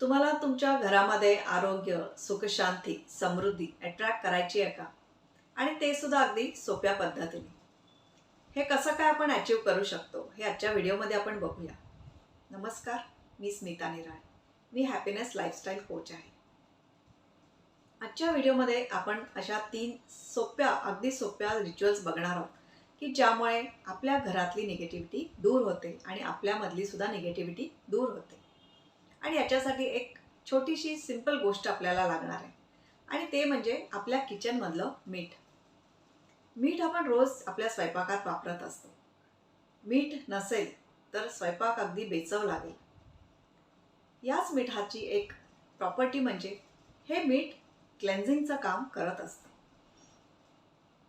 तुम्हाला तुमच्या घरामध्ये आरोग्य सुखशांती समृद्धी अट्रॅक्ट करायची आहे का? आणि ते सुद्धा अगदी सोप्या पद्धतीने. हे कसं काय आपण अचीव करू शकतो हे आजच्या व्हिडिओमध्ये आपण बघूया. नमस्कार मी स्मिता निराळे. मी हॅपीनेस लाईफस्टाईल कोच आहे. आजच्या व्हिडिओमध्ये आपण अशा तीन सोप्या अगदी सोप्या रिच्युअल्स बघणार आहोत की ज्यामुळे आपल्या घरातली निगेटिव्हिटी दूर होते आणि आपल्यामधली सुद्धा निगेटिव्हिटी दूर होते. आणि याच्यासाठी एक छोटीशी सिंपल गोष्ट आपल्याला लागणार आहे. आणि ते म्हणजे आपल्या किचनमधलं मीठ. मीठ आपण रोज आपल्या स्वयंपाकात वापरत असतो. मीठ नसेल तर स्वयंपाक अगदी बेचव लागेल. याच मिठाची एक प्रॉपर्टी म्हणजे हे मीठ क्लेन्झिंगचं काम करत असतं.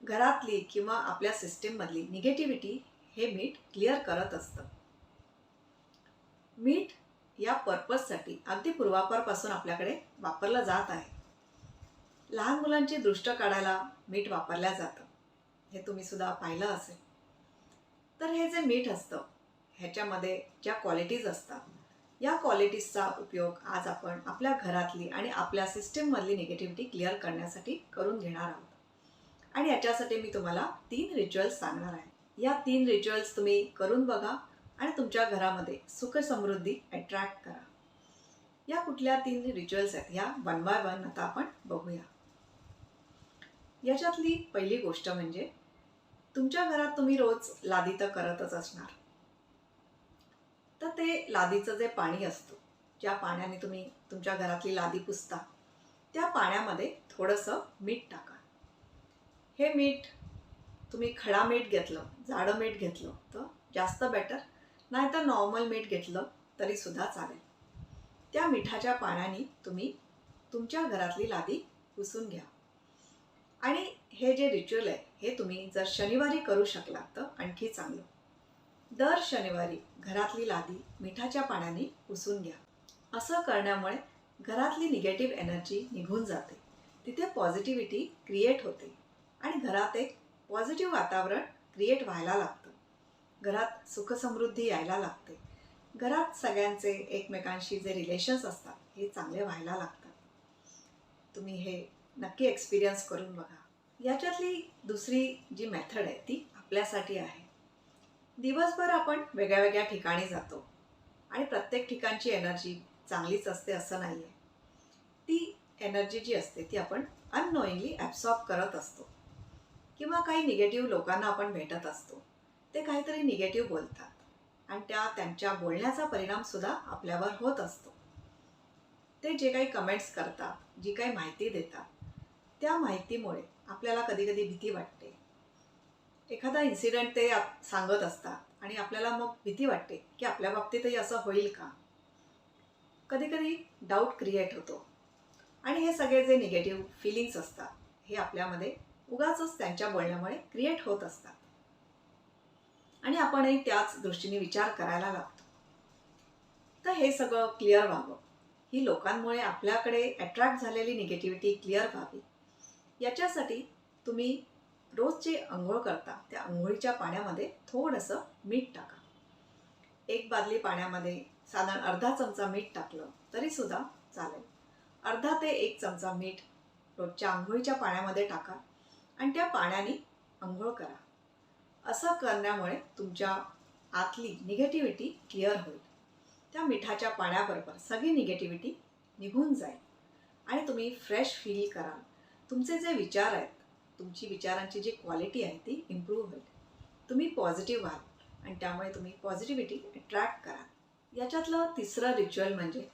घरातली किंवा आपल्या सिस्टीममधली निगेटिव्हिटी हे मीठ क्लिअर करत असतं. मीठ या पर्पजसाठी अगदी पूर्वापारपासून आपल्याकडे वापरलं जात आहे. लहान मुलांची दृष्ट काढायला मीठ वापरल्या जातं. हे तुम्ही सुद्धा पाहिलं असेल. तर हे जे मीठ असतं ह्याच्यामध्ये ज्या क्वालिटीज असतात या क्वालिटीजचा उपयोग आज आपण आपल्या घरातली आणि आपल्या सिस्टीममधली निगेटिव्हिटी क्लिअर करण्यासाठी करून घेणार आहोत. आणि याच्यासाठी मी तुम्हाला तीन रिच्युअल्स सांगणार आहे. या तीन रिच्युअल्स तुम्ही करून बघा. आणि तुमच्या घरामध्ये सुख समृद्धी अट्रॅक्ट करा. या कुठल्या तीन रिच्युअल्स आहेत? या वन बाय वन आता आपण बघूया. याच्यातली पहिली गोष्ट म्हणजे तुमच्या घरात तुम्ही रोज लादी तर करतच असणार. तर ते लादीचं जे पाणी असतं ज्या पाण्याने तुम्ही तुमच्या घरातली लादी पुसता त्या पाण्यामध्ये थोडंसं मीठ टाका. हे मीठ तुम्ही खडा मीठ घेतलं जाडं मीठ घेतलं तर जास्त बेटर नाहीतर नॉर्मल मीठ घेतलं तरीसुद्धा चालेल. त्या मिठाच्या पाण्याने तुम्ही तुमच्या घरातली लादी पुसून घ्या. आणि हे जे रिच्युअल आहे हे तुम्ही जर शनिवारी करू शकलात तर आणखी चांगलं. दर शनिवारी घरातली लादी मिठाच्या पाण्याने पुसून घ्या. असं करण्यामुळे घरातली निगेटिव्ह एनर्जी निघून जाते. तिथे पॉझिटिव्हिटी क्रिएट होते. आणि घरात एक पॉझिटिव्ह वातावरण क्रिएट व्हायला लागतं. घरात सुखसमृद्धी यायला लागते. घरात सगळ्यांचे एकमेकांशी जे रिलेशन्स असतात हे चांगले व्हायला लागतात. तुम्ही हे नक्की एक्सपिरियन्स करून बघा. याच्यातली दुसरी जी मेथड आहे ती आपल्यासाठी आहे. दिवसभर आपण वेगळ्या वेगळ्या ठिकाणी जातो आणि प्रत्येक ठिकाणची एनर्जी चांगलीच असते असं नाही आहे ती एनर्जी जी असते ती आपण अननोईंगली ॲब्सॉर्ब करत असतो. किंवा काही निगेटिव्ह लोकांना आपण भेटत असतो. ते काहीतरी निगेटिव्ह बोलतात. आणि त्या त्यांच्या बोलण्याचा परिणामसुद्धा आपल्यावर होत असतो. ते जे काही कमेंट्स करतात जी काही माहिती देतात त्या माहितीमुळे आपल्याला कधी कधी भीती वाटते. एखादा इन्सिडेंट ते आप सांगत असतात आणि आपल्याला मग भीती वाटते की आपल्या बाबतीतही असं होईल का? कधीकधी डाऊट क्रिएट होतो. आणि हे सगळे जे निगेटिव्ह फिलिंग्स असतात हे आपल्यामध्ये उगाच त्यांच्या बोलण्यामुळे क्रिएट होत असतात. आणि आपणही त्याच दृष्टीने विचार करायला लागतो. तर हे सगळं क्लिअर व्हावं. ही लोकांमुळे आपल्याकडे अट्रॅक्ट झालेली निगेटिव्हिटी क्लिअर व्हावी. याच्यासाठी तुम्ही रोज जे आंघोळ करता त्या आंघोळीच्या पाण्यामध्ये थोडंसं मीठ टाका. एक बादली पाण्यामध्ये साधारण अर्धा चमचा मीठ टाकलं तरीसुद्धा चालेल. अर्धा ते एक चमचा मीठ रोजच्या आंघोळीच्या पाण्यामध्ये टाका आणि त्या पाण्याने आंघोळ करा. असं करण्यामुळे तुमच्या आतली निगेटिव्हिटी क्लिअर होईल. त्या मिठाच्या पाण्याबरोबर सगळी निगेटिव्हिटी निघून जाईल. आणि तुम्ही फ्रेश फील कराल. तुमचे जे विचार आहेत तुमची विचारांची जी क्वालिटी आहे ती इम्प्रूव्ह होईल. तुम्ही पॉझिटिव्ह व्हाल आणि त्यामुळे तुम्ही पॉझिटिव्हिटी अट्रॅक्ट कराल. याच्यातलं तिसरं रिच्युअल म्हणजे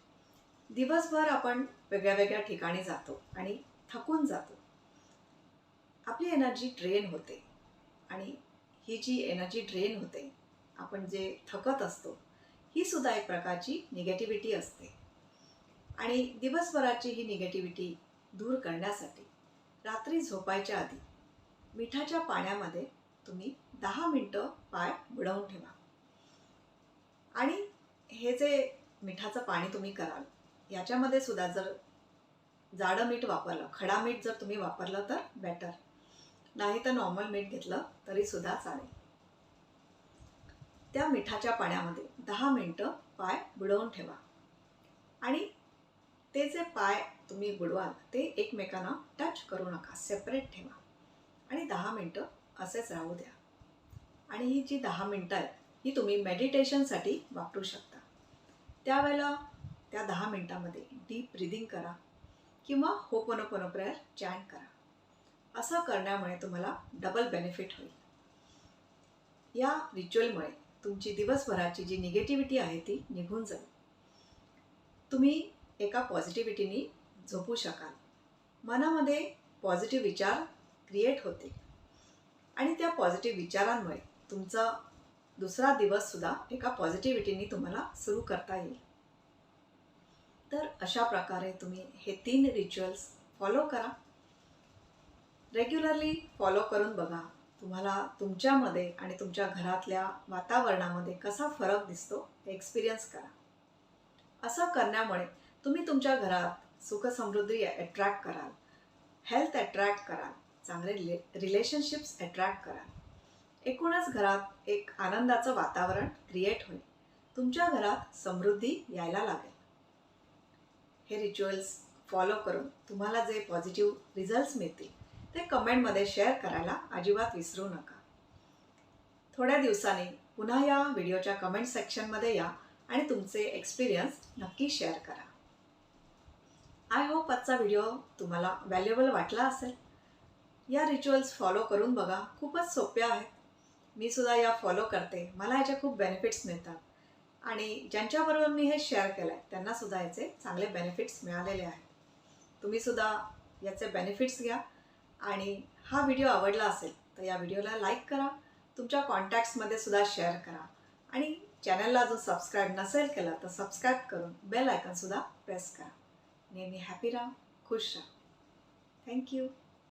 दिवसभर आपण वेगळ्या वेगळ्या ठिकाणी जातो आणि थकून जातो. आपली एनर्जी ड्रेन होते. आणि ही जी एनर्जी ड्रेन होते आपण जे थकत असतो ही सुद्धा एक प्रकारची निगेटिव्हिटी असते. आणि दिवसभराची ही निगेटिव्हिटी दूर करण्यासाठी रात्री झोपायच्या आधी मिठाच्या पाण्यामध्ये तुम्ही दहा मिनटं पाय बुडवून ठेवा. आणि हे जे मिठाचं पाणी तुम्ही कराल याच्यामध्ये सुद्धा जर जाडं मीठ वापरलं खडा मीठ जर तुम्ही वापरलं तर बेटर नाही तर नॉर्मल मीठ घेतलं तरीसुद्धा चालेल. त्या मिठाच्या पाण्यामध्ये दहा मिनटं पाय बुडवून ठेवा. आणि ते जे पाय तुम्ही बुडवाल ते एकमेकांना टच करू नका सेपरेट ठेवा. आणि दहा मिनटं असेच राहू द्या. आणि ही जी दहा मिनटं आहेत ही तुम्ही मेडिटेशनसाठी वापरू शकता. त्यावेळेला त्या दहा मिनटामध्ये डीप ब्रिदिंग करा किंवा होपनोपनो प्रेयर चॅन करा. असं करण्यामुळे तुम्हाला डबल बेनिफिट होईल. या रिच्युअलमुळे तुमची दिवसभराची जी निगेटिव्हिटी आहे ती निघून जाईल. तुम्ही एका पॉझिटिव्हिटीनी झोपू शकाल. मनामध्ये पॉझिटिव्ह विचार क्रिएट होतील. आणि त्या पॉझिटिव्ह विचारांमुळे तुमचा दुसरा दिवससुद्धा एका पॉझिटिव्हिटीनी तुम्हाला सुरू करता येईल. तर अशा प्रकारे तुम्ही हे तीन रिच्युअल्स फॉलो करा. रेग्युलरली फॉलो करून बघा तुम्हाला तुमच्यामध्ये आणि तुमच्या घरातल्या वातावरणामध्ये कसा फरक दिसतो हे एक्सपिरियन्स करा. असं करण्यामुळे तुम्ही तुमच्या घरात सुखसमृद्धी अट्रॅक्ट कराल हेल्थ अट्रॅक्ट कराल चांगले रिले रिलेशनशिप्स अट्रॅक्ट कराल. एकूणच घरात एक आनंदाचं वातावरण क्रिएट होईल. तुमच्या घरात समृद्धी यायला लागेल. हे रिच्युअल्स फॉलो करून तुम्हाला जे पॉझिटिव्ह रिझल्ट्स मिळतील ते कमेंटमध्ये शेअर करायला अजिबात विसरू नका. थोड्या दिवसांनी पुन्हा या व्हिडिओच्या कमेंट सेक्शनमध्ये या आणि तुमचे एक्सपिरियन्स नक्की शेअर करा. आय होप आजचा व्हिडिओ तुम्हाला व्हॅल्युएबल वाटला असेल. या रिच्युअल्स फॉलो करून बघा खूपच सोप्या आहेत. मी सुद्धा या फॉलो करते. मला याचे खूप बेनिफिट्स मिळतात. आणि ज्यांच्याबरोबर मी हे शेअर केलं आहे त्यांनासुद्धा याचे चांगले बेनिफिट्स मिळालेले आहेत. तुम्हीसुद्धा याचे बेनिफिट्स घ्या. आणि हा व्हिडिओ आवडला असेल तर या व्हिडिओला लाईक करा. तुमच्या कॉन्टॅक्ट्समध्ये सुद्धा शेअर करा. आणि चॅनलला जो सबस्क्राईब नसेल केला तर सबस्क्राईब करून बेल आयकनसुद्धा प्रेस करा. नेहमी हॅपी राहा खुश राहा. थँक्यू